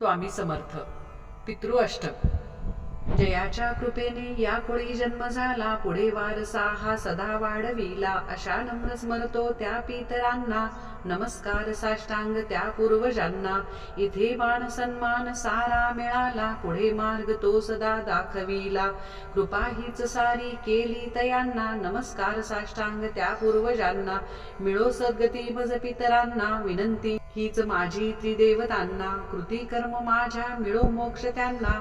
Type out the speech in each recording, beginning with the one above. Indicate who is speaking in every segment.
Speaker 1: स्वामी समर्थ. पितृअष्टक. जयाच्या कृपेने या कुळी जन्म झाला. पुढे वारसा हा सदा वाढविला. अशा नम्र स्मरतो त्या पितरांना. नमस्कार साष्टांग त्या पूर्वजांना. इथे मान सन्मान सारा मिळाला. पुढे मार्ग तो सदा दाखविला. कृपा हीच सारी केली तयांना. नमस्कार साष्टांग त्या पूर्वजांना. मिळो सद्गती मज पितरांना. विनंती हीच माझी त्रिदेवतांना. कृती कर्म माझ्या मिळो मोक्ष त्यांना.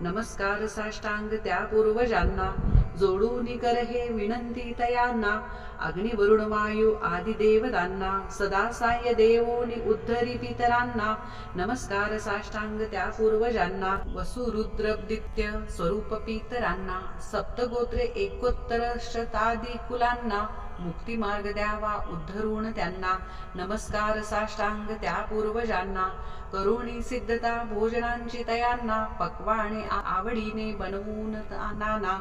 Speaker 1: नमस्कार साष्टांग त्या पूर्वजांना जोडून कर हे विनंती तयांना. अग्निवरुण वायू आदी देवतांना. सदा साह्य देवोनी उद्धरी पितरांना. नमस्कार साष्टांग त्या पूर्वजांना वसुरुद्रदित्य स्वरूप पितरांना. सप्तगोत्रे एकोत्तर शतादी कुलांना मुक्ती मार्ग द्यावा उद्धरून त्यांना नमस्कार साष्टांग त्या पूर्वजांना. करुणी सिद्धता भोजनांची तयांना पक्वाने आवडीने बनवून नाना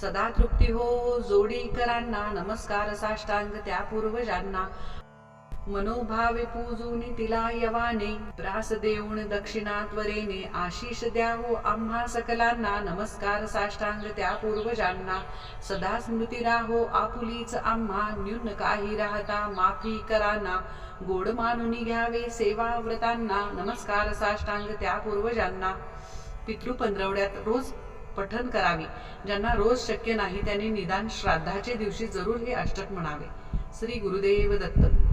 Speaker 1: सदा तृप्ती हो जोडीकरांना नमस्कार साष्टांग त्या पूर्वजांना. मनोभावे पूजूनी तिला यवाने त्रास देऊन दक्षिणा त्वरेने आशिष द्यावो आम्हा सकलांना नमस्कार साष्टांग त्या पूर्वजांना. सदा स्मृती राहो आपुलीच आम्हा न्यून काही राहता माफी कराना. गोड मानुनी घ्यावे सेवा व्रतांना नमस्कार साष्टांग त्या पूर्वजांना. पितृ पंधरवड्यात रोज पठन करावे. ज्यांना रोज शक्य नाही त्यांनी निदान श्राद्धाचे दिवशी जरूर हे अष्टक म्हणावे. श्री गुरुदेव दत्त.